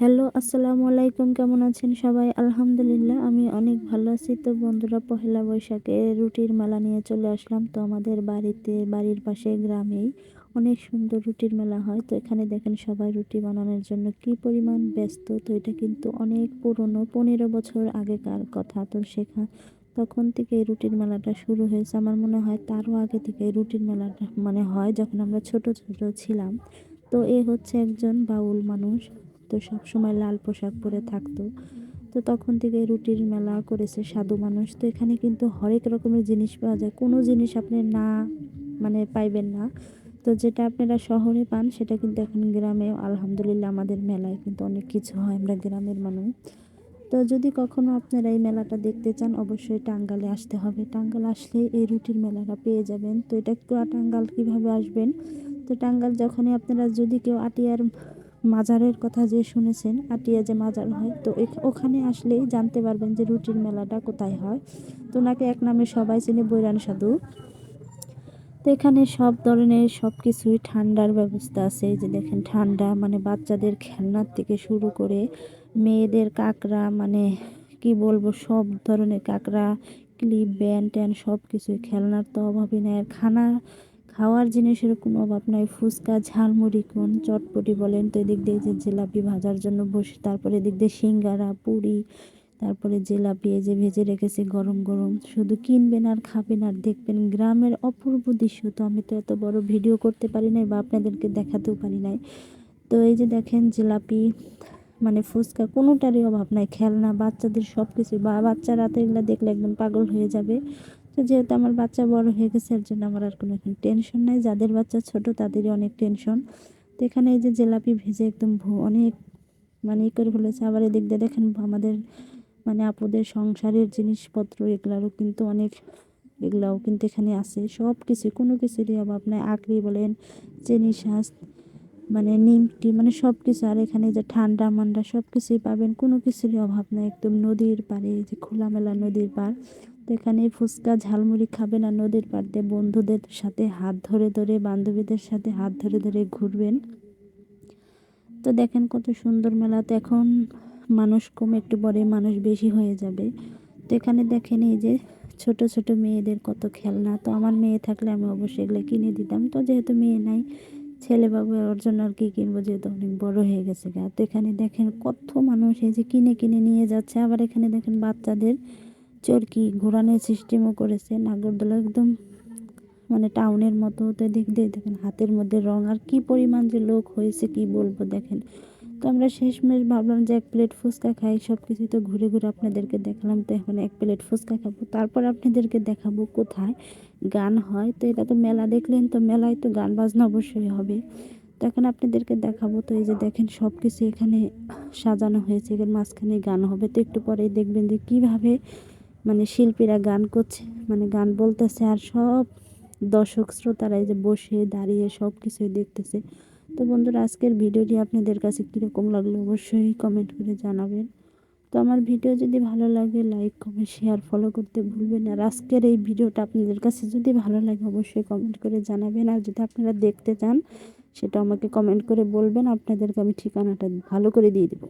Hello, আসসালামু আলাইকুম, কেমন আছেন সবাই? আলহামদুলিল্লাহ, আমি অনেক ভালো আছি। তো বন্ধুরা, পহেলা বৈশাখে রুটির মেলা নিয়ে চলে আসলাম। তো আমাদের বাড়িতে, বাড়ির পাশে গ্রামেই অনেক সুন্দর রুটির মেলা হয়। তো এখানে দেখেন সবাই রুটি বানানোর জন্য কি পরিমাণ ব্যস্ত। তো এটা কিন্তু অনেক পুরনো, পনেরো বছর আগেকার কথা। তো শেখা তখন থেকে এই রুটির মেলাটা শুরু হয়েছে। আমার মনে হয় তারও আগে থেকে এই রুটির মেলাটা মানে হয় যখন আমরা ছোট ছোট ছিলাম। তো এ হচ্ছে একজন বাউল মানুষ। তো সবসময় লাল পোশাক পরে থাকতো। তো তখন থেকে রুটির মেলা করেছে সাধু মানুষ। তো এখানে কিন্তু হরেক রকমের জিনিস পাওয়া যায়। কোনো জিনিস আপনি না মানে পাইবেন না। তো যেটা আপনারা শহরে পান, সেটা কিন্তু এখন গ্রামে আলহামদুলিল্লাহ আমাদের মেলায় কিন্তু অনেক কিছু হয়, আমরা গ্রামের মানুষ। তো যদি কখনো আপনারা এই মেলাটা দেখতে চান, অবশ্যই টাঙ্গালে আসতে হবে। টাঙ্গাল আসলে এই রুটির মেলাটা পেয়ে যাবেন। তো এটা টাঙ্গাল কীভাবে আসবেন? তো টাঙ্গাল যখনই আপনারা যদি কেউ আটিয়ার মাজারের কথা যে শুনেছেন, আটিয়া যে মাজার হয়, তো ওখানে আসলেই জানতে পারবেন যে রুটির মেলাটা কোথায় হয়। তো ওনাকে এক নামে সবাই চিনে বৈরান সাধু। তো এখানে সব ধরনের সব কিছুই ঠান্ডার ব্যবস্থা আছে। যে দেখেন, ঠান্ডা মানে বাচ্চাদের খেলনার থেকে শুরু করে মেয়েদের কাঁকড়া মানে কি বলব, সব ধরনের কাঁকড়া, ক্লিপ ব্যান ট্যান সব কিছুই খেলনার তো অভাবই নেই। আর খানা খাওয়ার জিনিসের কোনো অভাব নাই। ফুচকা, ঝালমুড়ি, কোন চটপটি বলেন তো, এদিক দিয়ে যে জিলাপি ভাজার জন্য বসে, তারপরে এদিক দিয়ে সিঙ্গারা, পুরি, তারপরে জিলাপি এই যে ভেজে রেখেছে গরম গরম। শুধু কিনবেন আর খাবেন আর দেখবেন গ্রামের অপূর্ব দৃশ্য। তো আমি তো এত বড় ভিডিও করতে পারি নাই বা আপনাদেরকে দেখাতেও পারি নাই। তো এই যে দেখেন জিলাপি মানে ফুচকা, কোনোটারই অভাব নাই। খেলনা, বাচ্চাদের সব কিছু বা বাচ্চারা তো এগুলো দেখলে একদম পাগল হয়ে যাবে। তো যেহেতু আমার বাচ্চা বড় হয়ে গেছে, এর জন্য আমার আর কোনো এখন টেনশন নাই। যাদের বাচ্চা ছোট, তাদেরই অনেক টেনশন তো এখানে এই যে জিলাপি ভেজে একদম অনেক মানে ই করে ফেলেছে। আবার এদিক দিয়ে দেখেন আমাদের মানে আপুদের সংসারের জিনিসপত্র, এগুলারও কিন্তু অনেক এগুলাও কিন্তু এখানে আছে। সব কিছু কোনো কিছুরই অভাব নাই। আকরি বলেন, চেনি শাঁস মানে নিমটি মানে সব কিছু আর এখানে যে ঠান্ডা মান্ডা সব কিছুই পাবেন। কোনো কিছুরই অভাব নাই। একদম নদীর পাড়ে যে খোলামেলা নদীর পাড়। তো এখানে ফুচকা, ঝালমুড়ি খাবেন আর নদীর পাড় দিয়ে বন্ধুদের সাথে হাত ধরে ধরে, বান্ধবীদের সাথে হাত ধরে ধরে ঘুরবেন। তো দেখেন কত সুন্দর মেলা। তো এখন মানুষ কম একটু পরে মানুষ বেশি হয়ে যাবে। তো এখানে দেখেন এই যে ছোট ছোট মেয়েদের কত খেলনা। তো আমার মেয়ে থাকলে আমি অবশ্যই এগুলো কিনে দিতাম। তো যেহেতু মেয়ে নাই ছেলে বাবু ওর জন্য আর কি কিনবো যেহেতু অনেক বড় হয়ে গেছে গা। তো এখানে দেখেন কত মানুষ এই যে কিনে কিনে নিয়ে যাচ্ছে। আবার এখানে দেখেন বাচ্চাদের চরকি ঘোরানোর সিস্টেমও করেছে? নাগরদোলা একদম মানে টাউনের মতো, তো দিক দিয়ে দেখেন হাতের মধ্যে রং। আর কি পরিমাণ যে লোক হয়েছে কি বলব দেখেন। তো আমরা শেষমেশ ভাবলাম যে এক প্লেট ফুচকা খাই সব কিছু তো ঘুরে ঘুরে আপনাদেরকে দেখলাম। তো এখন এক প্লেট ফুচকা খাব। তারপর আপনাদেরকে দেখাবো কোথায় গান হয়। তো এটা তো মেলা দেখলেন, তো মেলায় তো গান বাজনা অবশ্যই হবে। তো এখন আপনাদেরকে দেখাবো। তো এই যে দেখেন সব কিছু এখানে সাজানো হয়েছে এখানে মাঝখানে গান হবে। তো একটু পরেই দেখবেন যে কীভাবে মানে শিল্পীরা গান করছে মানে গান বলতেছে আর সব দর্শক শ্রোতারা যে বসে দাঁড়িয়ে সব কিছুই দেখতেছে। তো বন্ধুরা, আজকের ভিডিওটি আপনাদের কাছে কীরকম লাগল অবশ্যই কমেন্ট করে জানাবেন। তো আমার ভিডিও যদি ভালো লাগে লাইক কমেন্ট শেয়ার ফলো করতে ভুলবেন আর আজকের এই ভিডিওটা আপনাদের কাছে যদি ভালো লাগে, অবশ্যই কমেন্ট করে জানাবেন। আর যদি আপনারা দেখতে চান, সেটা আমাকে কমেন্ট করে বলবেন। আপনাদেরকে আমি ঠিকানাটা ভালো করে দিয়ে দেবো।